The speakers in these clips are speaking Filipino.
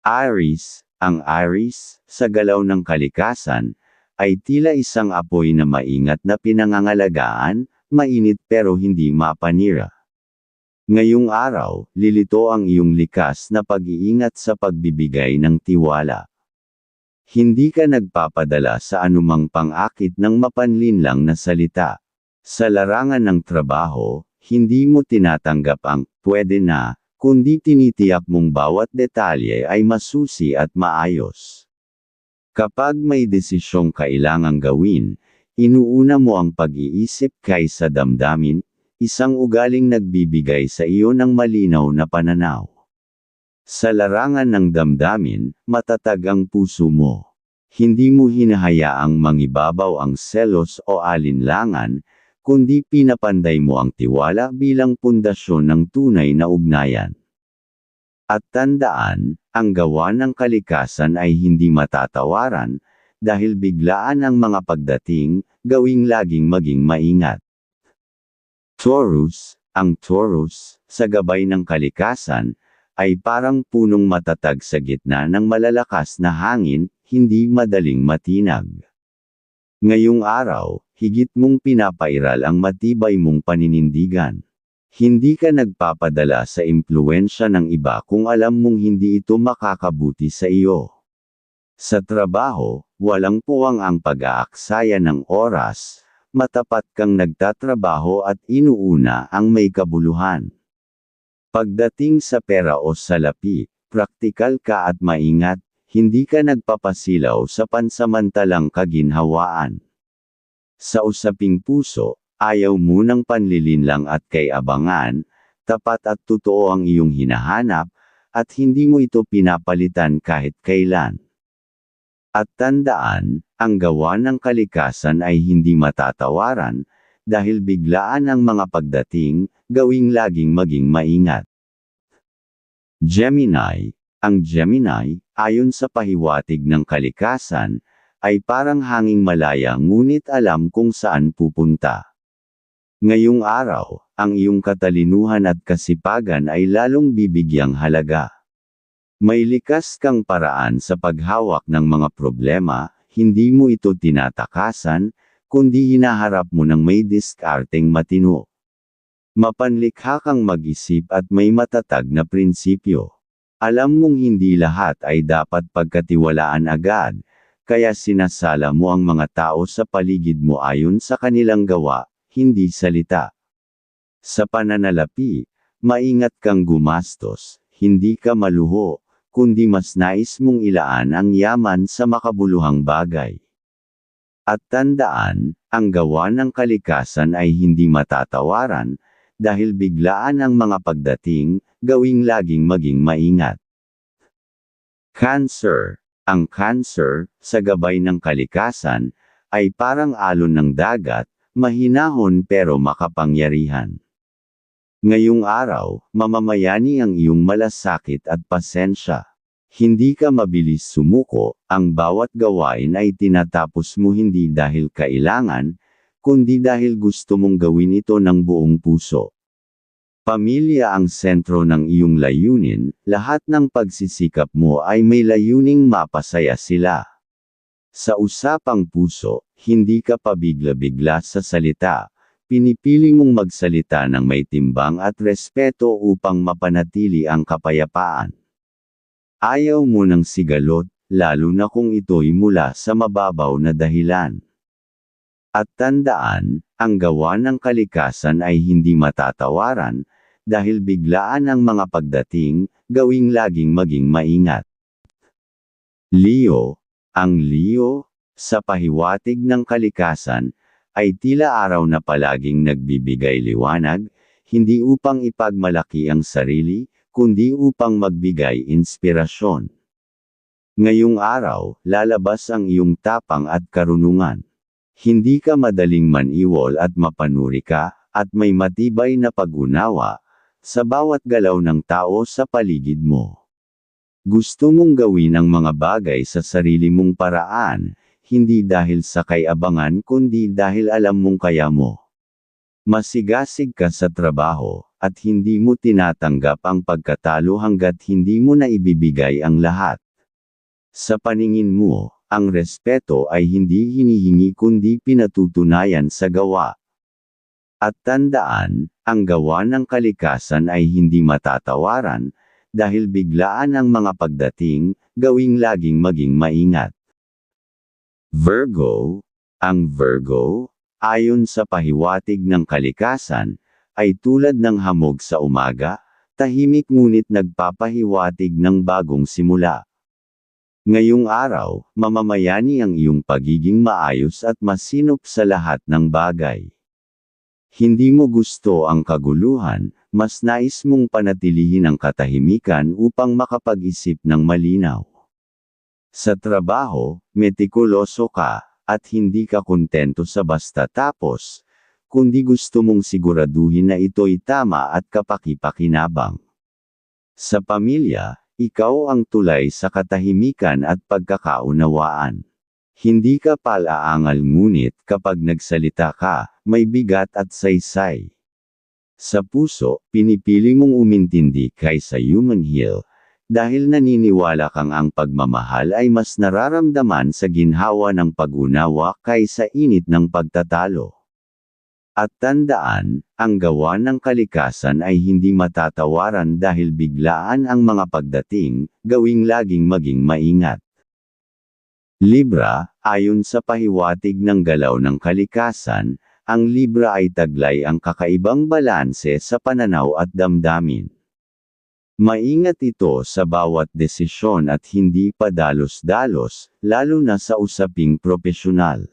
Aries, ang Aries, sa galaw ng kalikasan, ay tila isang apoy na maingat na pinangangalagaan, mainit pero hindi mapanira. Ngayong araw, lilito ang iyong likas na pag-iingat sa pagbibigay ng tiwala. Hindi ka nagpapadala sa anumang pang-akit ng mapanlinlang na salita. Sa larangan ng trabaho, hindi mo tinatanggap ang pwede na, kundi tinitiyak mong bawat detalye ay masusi at maayos. Kapag may desisyong kailangang gawin, inuuna mo ang pag-iisip kaysa damdamin, isang ugaling nagbibigay sa iyo ng malinaw na pananaw. Sa larangan ng damdamin, matatag ang puso mo. Hindi mo hinahayaang mangibabaw ang selos o alinlangan, kundi pinapanday mo ang tiwala bilang pundasyon ng tunay na ugnayan. At tandaan, ang gawa ng kalikasan ay hindi matatawaran, dahil biglaan ang mga pagdating, gawing laging maging maingat. Taurus, ang Taurus, sa gabay ng kalikasan, ay parang punong matatag sa gitna ng malalakas na hangin, hindi madaling matinag. Ngayong araw, higit mong pinapairal ang matibay mong paninindigan. Hindi ka nagpapadala sa impluensya ng iba kung alam mong hindi ito makakabuti sa iyo. Sa trabaho, walang puwang ang pag-aaksaya ng oras, matapat kang nagtatrabaho at inuuna ang may kabuluhan. Pagdating sa pera o salapi, praktikal ka at maingat, hindi ka nagpapasilaw sa pansamantalang kaginhawaan. Sa usaping puso, Ayaw mo ng panlilinlang at kay abangan, tapat at totoo ang iyong hinahanap, at hindi mo ito pinapalitan kahit kailan. At tandaan, ang gawa ng kalikasan ay hindi matatawaran, dahil biglaan ang mga pagdating, gawing laging maging maingat. Gemini, ang Gemini, ayon sa pahiwatig ng kalikasan, ay parang hanging malaya ngunit alam kung saan pupunta. Ngayong araw, ang iyong katalinuhan at kasipagan ay lalong bibigyang halaga. May likas kang paraan sa paghawak ng mga problema, hindi mo ito tinatakasan, kundi hinaharap mo ng may diskarteng matino. Mapanlikha kang mag-isip at may matatag na prinsipyo. Alam mong hindi lahat ay dapat pagkatiwalaan agad, kaya sinasala mo ang mga tao sa paligid mo ayon sa kanilang gawa, hindi salita. Sa pananalapi, maingat kang gumastos, hindi ka maluho, kundi mas nais mong ilaan ang yaman sa makabuluhang bagay. At tandaan, ang gawa ng kalikasan ay hindi matatawaran, dahil biglaan ang mga pagdating, gawing laging maging maingat. Cancer Ang cancer, sa gabay ng kalikasan, ay parang alon ng dagat, mahinahon pero makapangyarihan. Ngayong araw, mamamayani ang iyong malasakit at pasensya. Hindi ka mabilis sumuko, ang bawat gawain ay tinatapos mo hindi dahil kailangan, kundi dahil gusto mong gawin ito ng buong puso. Pamilya ang sentro ng iyong layunin, lahat ng pagsisikap mo ay may layuning mapasaya sila. Sa usapang puso, hindi ka pabigla-bigla sa salita, pinipili mong magsalita ng may timbang at respeto upang mapanatili ang kapayapaan. Ayaw mo ng sigalot, lalo na kung ito'y mula sa mababaw na dahilan. At tandaan, ang gawa ng kalikasan ay hindi matatawaran, dahil biglaan ang mga pagdating, gawing laging maging maingat. Leo, ang Leo, sa pahiwatig ng kalikasan, ay tila araw na palaging nagbibigay liwanag, hindi upang ipagmalaki ang sarili, kundi upang magbigay inspirasyon. Ngayong araw, lalabas ang iyong tapang at karunungan. Hindi ka madaling maniwol at mapanuri ka, at may matibay na pag-unawa, sa bawat galaw ng tao sa paligid mo. Gusto mong gawin ang mga bagay sa sarili mong paraan, hindi dahil sa kayabangan kundi dahil alam mong kaya mo. Masigasig ka sa trabaho, at hindi mo tinatanggap ang pagkatalo hanggat hindi mo na ibibigay ang lahat. Sa paningin mo, ang respeto ay hindi hinihingi kundi pinatutunayan sa gawa. At tandaan, ang gawa ng kalikasan ay hindi matatawaran, dahil biglaan ang mga pagdating, gawing laging maging maingat. Virgo, ang Virgo, ayon sa pahiwatig ng kalikasan, ay tulad ng hamog sa umaga, tahimik ngunit nagpapahiwatig ng bagong simula. Ngayong araw, mamamayani ang iyong pagiging maayos at masinop sa lahat ng bagay. Hindi mo gusto ang kaguluhan, mas nais mong panatilihin ang katahimikan upang makapag-isip ng malinaw. Sa trabaho, metikuloso ka, at hindi ka kontento sa basta tapos, kundi gusto mong siguraduhin na ito'y tama at kapakipakinabang. Sa pamilya, ikaw ang tulay sa katahimikan at pagkakaunawaan. Hindi ka palaangal ngunit kapag nagsalita ka, may bigat at saysay. Sa puso, pinipili mong umintindi kaysa human heal, dahil naniniwala kang ang pagmamahal ay mas nararamdaman sa ginhawa ng pag-unawa kaysa init ng pagtatalo. At tandaan, ang gawa ng kalikasan ay hindi matatawaran dahil biglaan ang mga pagdating, gawing laging maging maingat. Libra, ayon sa pahiwatig ng galaw ng kalikasan, ang Libra ay taglay ang kakaibang balanse sa pananaw at damdamin. Maingat ito sa bawat desisyon at hindi padalos-dalos, lalo na sa usaping propesyonal.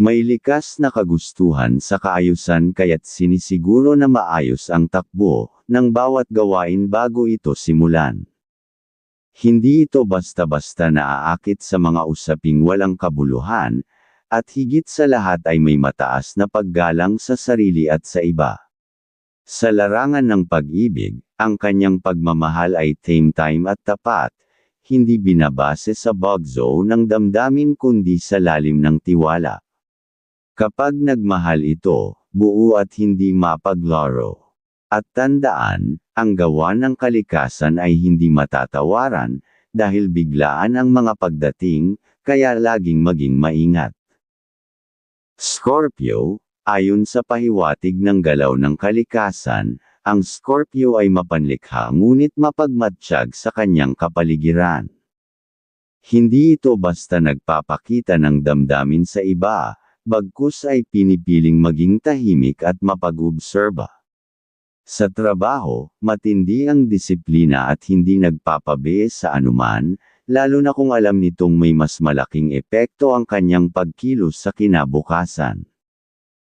May likas na kagustuhan sa kaayusan kaya't sinisiguro na maayos ang takbo ng bawat gawain bago ito simulan. Hindi ito basta-basta naaakit sa mga usaping walang kabuluhan, at higit sa lahat ay may mataas na paggalang sa sarili at sa iba. Sa larangan ng pag-ibig, ang kanyang pagmamahal ay tame time at tapat, hindi binabase sa bugzo ng damdamin kundi sa lalim ng tiwala. Kapag nagmahal ito, buo at hindi mapaglaro. At tandaan, ang gawa ng kalikasan ay hindi matatawaran, dahil biglaan ang mga pagdating, kaya laging maging maingat. Scorpio, Ayon sa pahiwatig ng galaw ng kalikasan, ang Scorpio ay mapanlikha ngunit mapagmatsyag sa kanyang kapaligiran. Hindi ito basta nagpapakita ng damdamin sa iba, bagkus ay pinipiling maging tahimik at mapag-obserba. Sa trabaho, matindi ang disiplina at hindi nagpapabe sa anuman, lalo na kung alam nitong may mas malaking epekto ang kanyang pagkilos sa kinabukasan.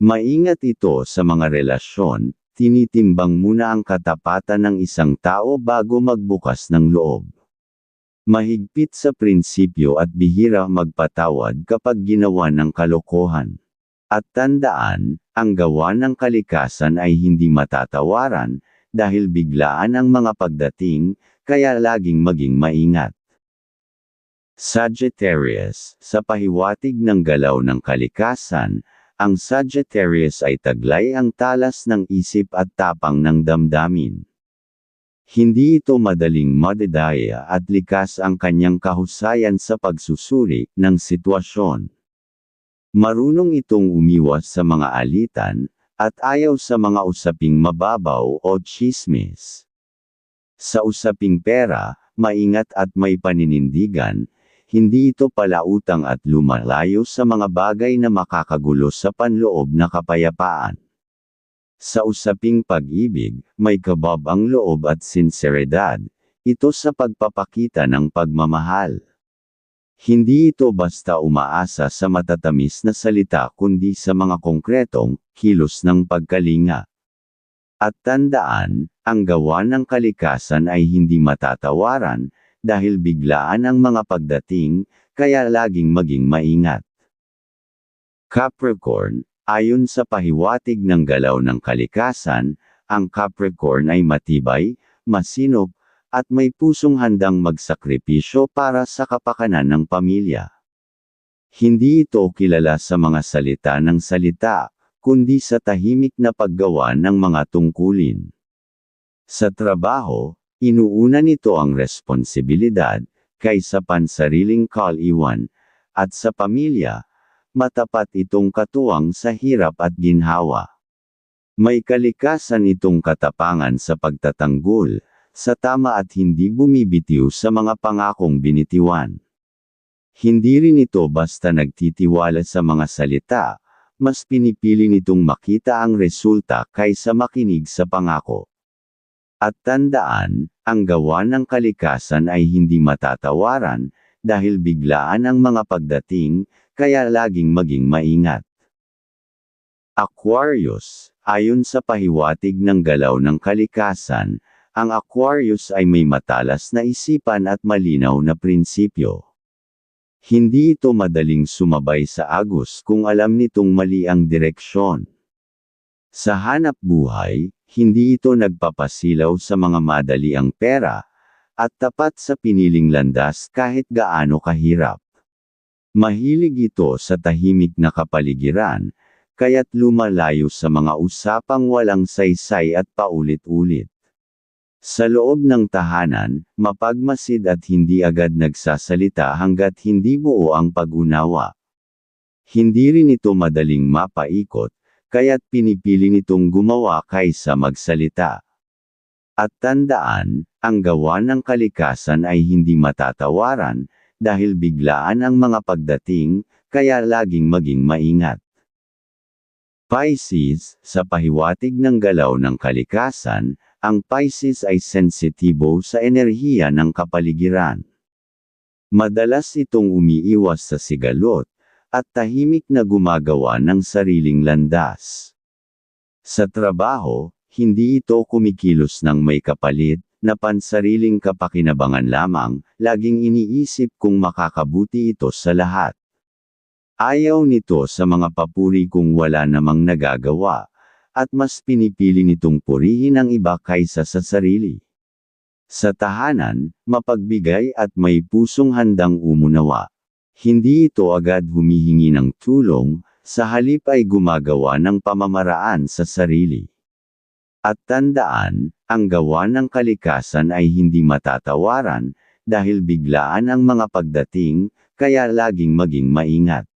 Maingat ito sa mga relasyon, tinitimbang muna ang katapatan ng isang tao bago magbukas ng loob. Mahigpit sa prinsipyo at bihira magpatawad kapag ginawa ng kalokohan. At tandaan, ang gawa ng kalikasan ay hindi matatawaran, dahil biglaan ang mga pagdating, kaya laging maging maingat. Sagittarius, sa pahiwatig ng galaw ng kalikasan, ang Sagittarius ay taglay ang talas ng isip at tapang ng damdamin. Hindi ito madaling madedaya at likas ang kanyang kahusayan sa pagsusuri ng sitwasyon. Marunong itong umiwas sa mga alitan, at ayaw sa mga usaping mababaw o chismis. Sa usaping pera, maingat at may paninindigan, hindi ito palautang at lumalayo sa mga bagay na makakagulo sa panloob na kapayapaan. Sa usaping pag-ibig, may kabab ang loob at sinseridad, ito sa pagpapakita ng pagmamahal. Hindi ito basta umaasa sa matatamis na salita kundi sa mga konkretong, kilos ng pagkalinga. At tandaan, ang gawa ng kalikasan ay hindi matatawaran, dahil biglaan ang mga pagdating, kaya laging maging maingat. Capricorn, ayon sa pahiwatig ng galaw ng kalikasan, ang Capricorn ay matibay, masinop, at may pusong handang magsakripisyo para sa kapakanan ng pamilya. Hindi ito kilala sa mga salita ng salita, kundi sa tahimik na paggawa ng mga tungkulin. Sa trabaho, inuuna nito ang responsibilidad, kaysa pansariling kaliwan, at sa pamilya, matapat itong katuwang sa hirap at ginhawa. May kalikasan itong katapangan sa pagtatanggol, sa tama at hindi bumibitiw sa mga pangakong binitiwan. Hindi rin ito basta nagtitiwala sa mga salita, mas pinipili nitong makita ang resulta kaysa makinig sa pangako. At tandaan, ang gawa ng kalikasan ay hindi matatawaran, dahil biglaan ang mga pagdating, kaya laging maging maingat. Aquarius, ayon sa pahiwatig ng galaw ng kalikasan, ang Aquarius ay may matalas na isipan at malinaw na prinsipyo. Hindi ito madaling sumabay sa agos kung alam nitong mali ang direksyon. Sa hanap buhay, hindi ito nagpapasilaw sa mga madali ang pera, at tapat sa piniling landas kahit gaano kahirap. Mahilig ito sa tahimik na kapaligiran, kaya't lumalayo sa mga usapang walang saysay at paulit-ulit. Sa loob ng tahanan, mapagmasid at hindi agad nagsasalita hanggat hindi buo ang pag-unawa. Hindi rin ito madaling mapaikot, kaya't pinipili nitong gumawa kaysa magsalita. At tandaan, ang gawa ng kalikasan ay hindi matatawaran, dahil biglaan ang mga pagdating, kaya laging maging maingat. Pisces, sa pahiwatig ng galaw ng kalikasan, ang Pisces ay sensitibo sa enerhiya ng kapaligiran. Madalas itong umiiwas sa sigalot, at tahimik na gumagawa ng sariling landas. Sa trabaho, hindi ito kumikilos ng may kapalit, na pansariling kapakinabangan lamang, laging iniisip kung makakabuti ito sa lahat. Ayaw nito sa mga papuri kung wala namang nagagawa, at mas pinipili nitong purihin ang iba kaysa sa sarili. Sa tahanan, mapagbigay at may pusong handang umunawa. Hindi ito agad humihingi ng tulong, sa halip ay gumagawa ng pamamaraan sa sarili. At tandaan, ang gawa ng kalikasan ay hindi matatawaran, dahil biglaan ang mga pagdating, kaya laging maging maingat.